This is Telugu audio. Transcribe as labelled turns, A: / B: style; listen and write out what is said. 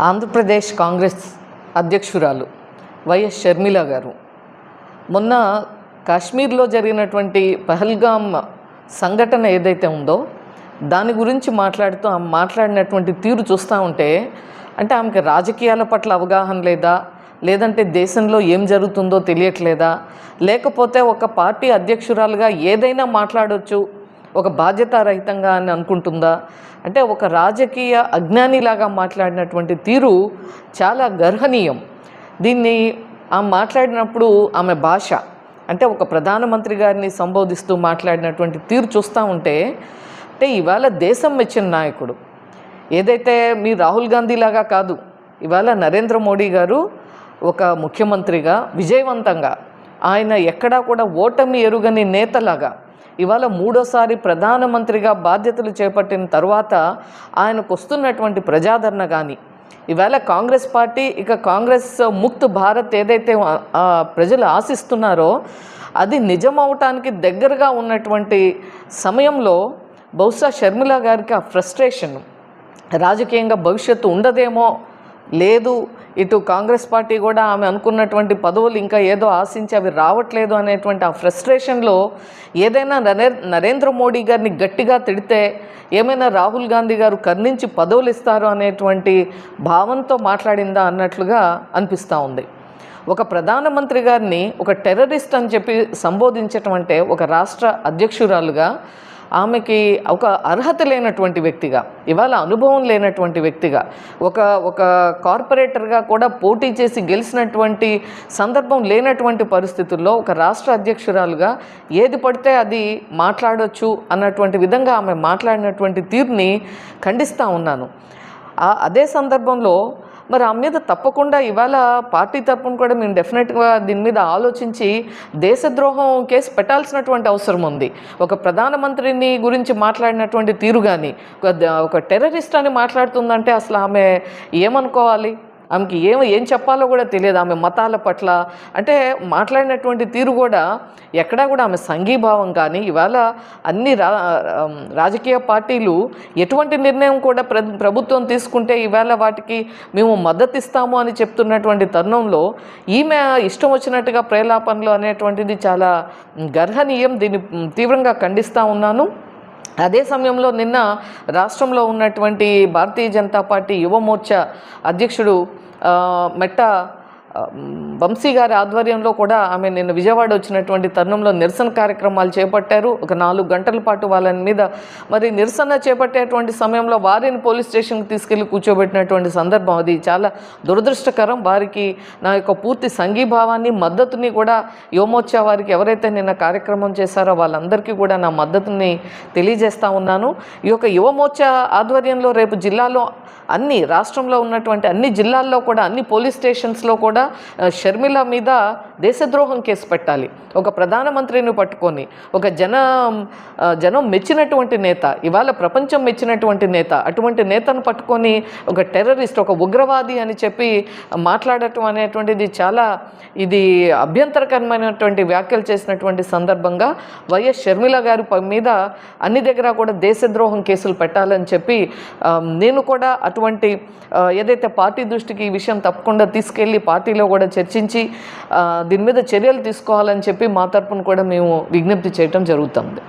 A: ఆంధ్రప్రదేశ్ కాంగ్రెస్ అధ్యక్షురాలు వైఎస్ షర్మిల గారు. మొన్న కాశ్మీర్లో జరిగినటువంటి పహల్గామ్ సంఘటన ఏదైతే ఉందో దాని గురించి మాట్లాడుతూ ఆమె మాట్లాడినటువంటి తీరు చూస్తూ ఉంటే అంటే ఆమెకి రాజకీయాల పట్ల అవగాహన లేదా లేదంటే దేశంలో ఏం జరుగుతుందో తెలియట్లేదా? లేకపోతే ఒక పార్టీ అధ్యక్షురాలుగా ఏదైనా మాట్లాడవచ్చు ఒక బాధ్యతారహితంగా అని అనుకుంటుందా? అంటే ఒక రాజకీయ అజ్ఞానిలాగా మాట్లాడినటువంటి తీరు చాలా గర్హనీయం. దీన్ని ఆమె మాట్లాడినప్పుడు ఆమె భాష అంటే ఒక ప్రధానమంత్రి గారిని సంబోధిస్తూ మాట్లాడినటువంటి తీరు చూస్తూ ఉంటే అంటే ఇవాళ దేశం మెచ్చిన నాయకుడు. ఏదైతే మీ రాహుల్ గాంధీ లాగా కాదు ఇవాళ నరేంద్ర మోడీ గారు ఒక ముఖ్యమంత్రిగా విజయవంతంగా ఆయన ఎక్కడా కూడా ఓటమి ఎరుగని నేతలాగా ఇవాళ మూడోసారి ప్రధానమంత్రిగా బాధ్యతలు చేపట్టిన తర్వాత ఆయనకు వస్తున్నటువంటి ప్రజాదరణ కానీ ఇవాళ కాంగ్రెస్ పార్టీ ఇక కాంగ్రెస్ ముక్త్ భారత్ ఏదైతే ప్రజలు ఆశిస్తున్నారో అది నిజమవటానికి దగ్గరగా ఉన్నటువంటి సమయంలో బహుశా షర్మిల గారికి ఆ ఫ్రస్ట్రేషన్ రాజకీయంగా భవిష్యత్తు ఉండదేమో లేదు. ఇటు కాంగ్రెస్ పార్టీ కూడా ఆమె అనుకున్నటువంటి పదవులు ఇంకా ఏదో ఆశించి అవి రావట్లేదు అనేటువంటి ఆ ఫ్రస్ట్రేషన్లో ఏదైనా నరే నరేంద్ర మోడీ గారిని గట్టిగా తిడితే ఏమైనా రాహుల్ గాంధీ గారు కర్ణించి పదవులు ఇస్తారు అనేటువంటి భావంతో మాట్లాడిందా అన్నట్లుగా అనిపిస్తూ ఉంది. ఒక ప్రధానమంత్రి గారిని ఒక టెర్రరిస్ట్ అని చెప్పి సంబోధించటం అంటే ఒక రాష్ట్ర అధ్యక్షురాలుగా ఆమెకి ఒక అర్హత లేనటువంటి వ్యక్తిగా ఇవాళ అనుభవం లేనటువంటి వ్యక్తిగా ఒక ఒక కార్పొరేటర్గా కూడా పోటీ చేసి గెలిచినటువంటి సందర్భం లేనటువంటి పరిస్థితుల్లో ఒక రాష్ట్ర అధ్యక్షురాలుగా ఏది పడితే అది మాట్లాడొచ్చు అన్నటువంటి విధంగా ఆమె మాట్లాడినటువంటి తీరుని ఖండిస్తూ ఉన్నాను. అదే సందర్భంలో మరి ఆ మీద తప్పకుండా ఇవాళ పార్టీ తరపున కూడా మేము డెఫినెట్గా దీని మీద ఆలోచించి దేశద్రోహం కేసు పెట్టాల్సినటువంటి అవసరం ఉంది. ఒక ప్రధానమంత్రిని గురించి మాట్లాడినటువంటి తీరు కానీ ఒక ఒక టెర్రరిస్ట్ అని మాట్లాడుతుందంటే అసలు ఆమె ఏమనుకోవాలి? ఆమెకి ఏం ఏం చెప్పాలో కూడా తెలియదు ఆమె మతాల పట్ల. అంటే మాట్లాడినటువంటి తీరు కూడా ఎక్కడా కూడా ఆమె సంఘీభావం కానీ ఇవాళ అన్ని రా రాజకీయ పార్టీలు ఎటువంటి నిర్ణయం కూడా ప్ర ప్రభుత్వం తీసుకుంటే ఇవాళ వాటికి మేము మద్దతు ఇస్తాము అని చెప్తున్నటువంటి తరుణంలో ఈమె ఇష్టం వచ్చినట్టుగా ప్రేలాపనలు అనేటువంటిది చాలా గర్హనీయం దీన్ని తీవ్రంగా ఖండిస్తూ ఉన్నాను. అదే సమయంలో నిన్న రాష్ట్రంలో ఉన్నటువంటి భారతీయ జనతా పార్టీ యువమోర్చ అధ్యక్షుడు మెట్ట వంశీ గారి ఆధ్వర్యంలో కూడా ఆమె నిన్న విజయవాడ వచ్చినటువంటి తరుణంలో నిరసన కార్యక్రమాలు చేపట్టారు. ఒక నాలుగు గంటల పాటు వాళ్ళ మీద మరి నిరసన చేపట్టేటువంటి సమయంలో వారిని పోలీస్ స్టేషన్కి తీసుకెళ్ళి కూర్చోబెట్టినటువంటి సందర్భం అది చాలా దురదృష్టకరం. వారికి నా యొక్క పూర్తి సంఘీభావాన్ని మద్దతుని కూడా యోమోత్సవ వారికి ఎవరైతే నిన్న కార్యక్రమం చేశారో వాళ్ళందరికీ కూడా నా మద్దతుని తెలియజేస్తా ఉన్నాను. ఈ యొక్క యువమోర్చ ఆధ్వర్యంలో రేపు జిల్లాలో అన్ని రాష్ట్రంలో ఉన్నటువంటి అన్ని జిల్లాల్లో కూడా అన్ని పోలీస్ స్టేషన్స్లో కూడా ఆ, షర్మిల మీద దేశద్రోహం కేసు పెట్టాలి. ఒక ప్రధానమంత్రిని పట్టుకొని ఒక జన జనం మెచ్చినటువంటి నేత ఇవాళ ప్రపంచం మెచ్చినటువంటి నేత అటువంటి నేతను పట్టుకొని ఒక టెర్రరిస్ట్ ఒక ఉగ్రవాది అని చెప్పి మాట్లాడటం అనేటువంటిది చాలా ఇది అభ్యంతరకరమైనటువంటి వ్యాఖ్యలు చేసినటువంటి సందర్భంగా వైఎస్ షర్మిల గారి మీద అన్ని దగ్గర కూడా దేశద్రోహం కేసులు పెట్టాలని చెప్పి నేను కూడా అటువంటి ఏదైతే పార్టీ దృష్టికి ఈ విషయం తప్పకుండా తీసుకెళ్ళి పార్టీలో కూడా చర్చించి దీని మీద చర్యలు తీసుకోవాలని చెప్పి మా తరపున కూడా మేము విజ్ఞప్తి చేయటం జరుగుతుంది.